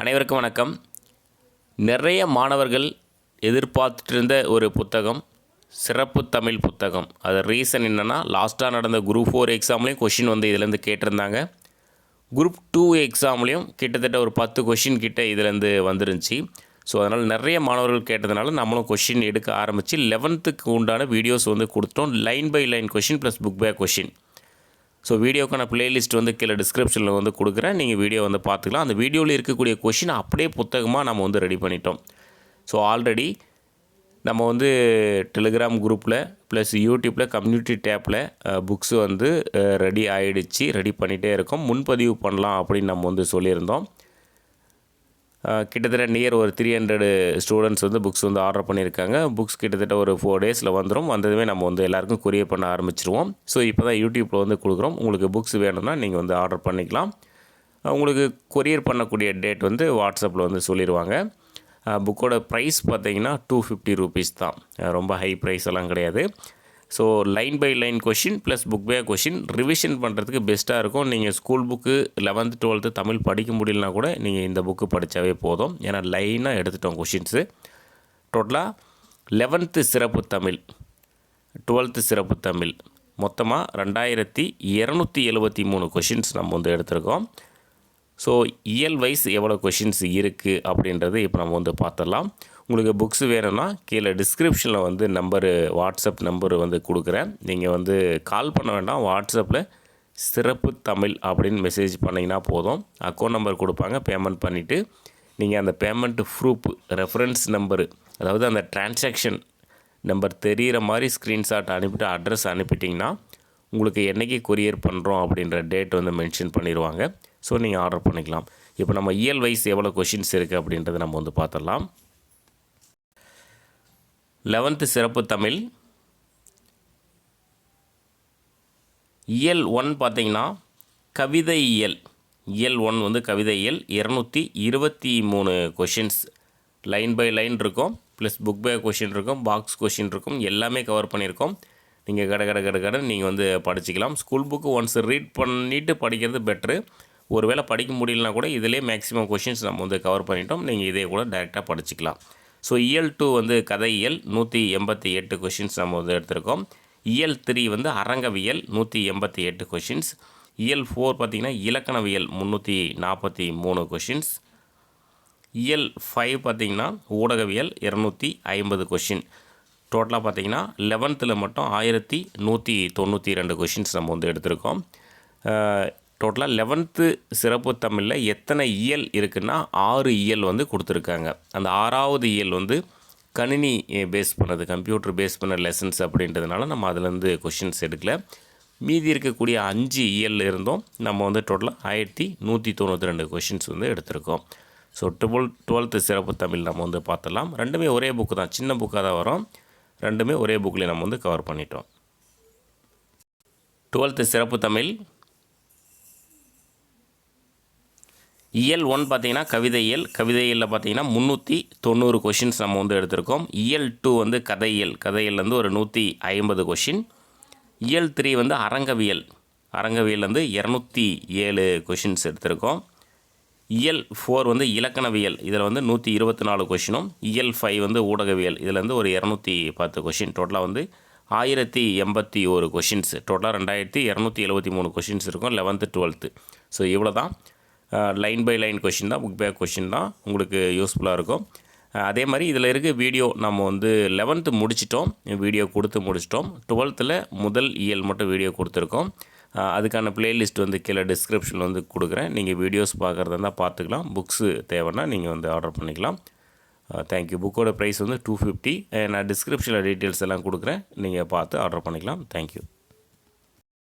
அனைவருக்கும் வணக்கம். நிறைய மாணவர்கள் எதிர்பார்த்துட்டு இருந்த ஒரு புத்தகம் சிறப்பு தமிழ் புத்தகம். அது ரீசன் என்னென்னா லாஸ்ட்டாக நடந்த குரூப் ஃபோர் எக்ஸாம்லேயும் கொஷின் வந்து இதுலேருந்து கேட்டிருந்தாங்க. குரூப் டூ எக்ஸாம்லேயும் கிட்டத்தட்ட ஒரு பத்து கொஷின் கிட்டே இதுலேருந்து வந்துருந்துச்சு. ஸோ அதனால் நிறைய மாணவர்கள் கேட்டதுனால நம்மளும் கொஷின் எடுக்க ஆரம்பித்து லெவன்த்துக்கு உண்டான வீடியோஸ் வந்து கொடுத்தோம். Line by line question plus book back question so வீடியோக்கான பிளேலிஸ்ட் வந்து கீழே டிஸ்கிரிப்ஷனில் வந்து கொடுக்குறேன். நீங்கள் வீடியோ வந்து பார்த்துக்கலாம். அந்த வீடியோவில் இருக்கக்கூடிய கொஷின் அப்படியே புத்தகமாக நம்ம வந்து ரெடி பண்ணிட்டோம். ஸோ ஆல்ரெடி நம்ம வந்து டெலிகிராம் குரூப்பில் ப்ளஸ் யூடியூப்பில் கம்யூனிட்டி டேப்பில் புக்ஸ் வந்து ரெடி ஆகிடுச்சு ரெடி பண்ணிகிட்டே இருக்கோம். முன்பதிவு பண்ணலாம் அப்படின்னு நம்ம வந்து சொல்லியிருந்தோம். கிட்டத்தட்ட நியர் ஒரு த்ரீ ஹண்ட்ரடு ஸ்டூடெண்ட்ஸ் வந்து புக்ஸ் வந்து ஆர்டர் பண்ணியிருக்காங்க. புக்ஸ் கிட்டத்தட்ட ஒரு ஃபோர் டேஸில் வந்துடும் வந்ததுமே நம்ம வந்து எல்லாருக்கும் கொரியர் பண்ண ஆரம்பிச்சிருவோம். ஸோ இப்போ தான் யூடியூப்பில் வந்து கொடுக்குறோம். உங்களுக்கு புக்ஸ் வேணும்னா நீங்கள் வந்து ஆர்டர் பண்ணிக்கலாம். உங்களுக்கு கொரியர் பண்ணக்கூடிய டேட் வந்து வாட்ஸ்அப்பில் வந்து சொல்லிடுவாங்க புக்கோட ப்ரைஸ் பார்த்தீங்கன்னா டூ ஃபிஃப்டி ருபீஸ் தான். ரொம்ப ஹை ப்ரைஸ் எல்லாம் கிடையாது. So line by line question plus book back question revision பண்ணுறதுக்கு பெஸ்ட்டாக இருக்கும். நீங்கள் school book eleventh twelfth Tamil படிக்க முடியலனா கூட நீங்கள் இந்த புக்கு படித்தாவே போதும். ஏன்னா லைனாக எடுத்துட்டோம் கொஷின்ஸு டோட்டலாக லெவன்த்து சிறப்பு தமிழ் டுவெல்த்து சிறப்பு தமிழ். மொத்தமாக ரெண்டாயிரத்தி இரநூத்தி எழுபத்தி மூணு கொஷின்ஸ் நம்ம வந்து எடுத்திருக்கோம். ஸோ இயல் வைஸ் எவ்வளோ கொஷின்ஸ் இருக்குது அப்படின்றது இப்போ நம்ம வந்து பார்த்துடலாம். உங்களுக்கு புக்ஸ் வேணும்னா கீழே டிஸ்கிரிப்ஷனில் வந்து நம்பரு வாட்ஸ்அப் நம்பரு வந்து கொடுக்குறேன். நீங்கள் வந்து கால் பண்ண வேண்டாம். வாட்ஸ்அப்பில் சிறப்பு தமிழ் அப்படின்னு மெசேஜ் பண்ணிங்கன்னா போதும். அக்கௌண்ட் நம்பர் கொடுப்பாங்க. பேமெண்ட் பண்ணிவிட்டு நீங்கள் அந்த பேமெண்ட் ப்ரூஃப் ரெஃபரன்ஸ் நம்பரு அதாவது அந்த டிரான்சாக்ஷன் நம்பர் தெரிகிற மாதிரி ஸ்க்ரீன்ஷாட் அனுப்பிட்டு அட்ரஸ் அனுப்பிட்டிங்கன்னா உங்களுக்கு என்றைக்கு கொரியர் பண்ணுறோம் அப்படின்ற டேட் வந்து மென்ஷன் பண்ணிடுவாங்க. ஸோ நீங்கள் ஆர்டர் பண்ணிக்கலாம். இப்போ நம்ம இயல் வைஸ் எவ்வளோ கொஷின்ஸ் இருக்குது அப்படின்றத நம்ம வந்து பார்த்துடலாம். லெவன்த்து சிறப்பு தமிழ். இயல் ஒன் பார்த்திங்கன்னா கவிதை இயல். இயல் ஒன் வந்து கவிதை இயல். இரநூத்தி இருபத்தி மூணு கொஷின்ஸ் லைன் பை லைன் இருக்கும். ப்ளஸ் புக் பை கொஷின் இருக்கும். பாக்ஸ் கொஷின் இருக்கும். எல்லாமே கவர் பண்ணியிருக்கோம். நீங்கள் கட கட கட கடை நீங்கள் வந்து படிச்சுக்கலாம். ஸ்கூல் புக்கு ஒன்ஸ் ரீட் பண்ணிவிட்டு படிக்கிறது பெட்ரு ஒருவேளை படிக்க முடியலனா கூட இதிலே மேக்ஸிமம் கொஷின்ஸ் நம்ம வந்து கவர் பண்ணிட்டோம். நீங்கள் இதே கூட டைரெக்டாக படிச்சுக்கலாம். ஸோ இயல் டூ வந்து கதை இயல் நூற்றி எண்பத்தி எட்டு கொஷின்ஸ் நம்ம வந்து எடுத்திருக்கோம். இயல் த்ரீ வந்து அரங்கவியல் நூற்றி எண்பத்தி எட்டு கொஷின்ஸ் இயல் ஃபோர் பார்த்திங்கன்னா இலக்கணவியல் முந்நூற்றி நாற்பத்தி மூணு கொஷின்ஸ் இயல் ஃபைவ் பார்த்தீங்கன்னா ஊடகவியல் இரநூத்தி ஐம்பது கொஷின் டோட்டலாக பார்த்தீங்கன்னா லெவன்த்தில் மட்டும் ஆயிரத்தி நூற்றி தொண்ணூற்றி ரெண்டு கொஷின்ஸ் நம்ம வந்து எடுத்திருக்கோம். டோட்டலாக லெவன்த்து சிறப்பு தமிழில் எத்தனை இயல் இருக்குன்னா ஆறு இயல் வந்து கொடுத்துருக்காங்க. அந்த ஆறாவது இயல் வந்து கணினி பேஸ் பண்ணது கம்ப்யூட்டர் பேஸ் பண்ண லெசன்ஸ் அப்படின்றதுனால நம்ம அதுலேருந்து கொஷின்ஸ் எடுக்கல. மீதி இருக்கக்கூடிய அஞ்சு இயல் இருந்தும் நம்ம வந்து டோட்டலாக ஆயிரத்தி நூற்றி தொண்ணூற்றி ரெண்டு கொஷின்ஸ் வந்து எடுத்திருக்கோம். ஸோ டுவெல் டுவெல்த்து சிறப்பு தமிழ் நம்ம வந்து பார்த்துடலாம். ரெண்டுமே ஒரே புக்கு தான். சின்ன புக்காக தான் வரும். ரெண்டுமே ஒரே புக்கில் நம்ம வந்து கவர் பண்ணிட்டோம். டுவெல்த்து சிறப்பு தமிழ் இயல் ஒன் பார்த்தீங்கன்னா கவிதை இயல். கவிதை இயலில் பார்த்தீங்கன்னா முந்நூற்றி தொண்ணூறு கொஷின்ஸ் நம்ம வந்து எடுத்திருக்கோம். இயல் டூ வந்து கதையியல் கதையிலேருந்து ஒரு நூற்றி ஐம்பது கொஷின் இயல் த்ரீ வந்து அரங்கவியல். அரங்கவியல்லேருந்து இரநூத்தி ஏழு கொஷின்ஸ் எடுத்திருக்கோம். இயல் ஃபோர் வந்து இலக்கணவியல். இதில் வந்து நூற்றி இருபத்தி நாலு கொஷினும் இயல் ஃபைவ் வந்து ஊடகவியல். இதில் வந்து ஒரு இரநூத்தி பத்து கொஷின் டோட்டலாக வந்து ஆயிரத்தி எண்பத்தி ஒரு கொஷின்ஸ் டோட்டலாக ரெண்டாயிரத்தி இரநூத்தி எழுபத்தி மூணு கொஷின்ஸ் இருக்கும். லெவன்த்து டுவெல்த்து ஸோ இவ்வளோ தான் லைன் பை லைன் கொஷின் தான் புக் பேக் கொஷின் தான் உங்களுக்கு யூஸ்ஃபுல்லாக இருக்கும். அதே மாதிரி இதில் இருக்க வீடியோ நம்ம வந்து லெவன்த்து முடிச்சிட்டோம் வீடியோ கொடுத்து முடிச்சிட்டோம். டுவெல்த்தில் முதல் இயல் மட்டும் வீடியோ கொடுத்துருக்கோம். அதுக்கான பிளேலிஸ்ட் வந்து கீழே டிஸ்கிரிப்ஷனில் வந்து கொடுக்குறேன். நீங்கள் வீடியோஸ் பார்க்குறதா இருந்தால் பார்த்துக்கலாம் புக்ஸு தேவைன்னா நீங்கள் வந்து ஆர்டர் பண்ணிக்கலாம். தேங்க்யூ புக்கோட ப்ரைஸ் வந்து டூ ஃபிஃப்டி நான் டிஸ்கிரிப்ஷனில் டீட்டெயில்ஸ் எல்லாம் கொடுக்குறேன். நீங்கள் பார்த்து ஆர்டர் பண்ணிக்கலாம். தேங்க்யூ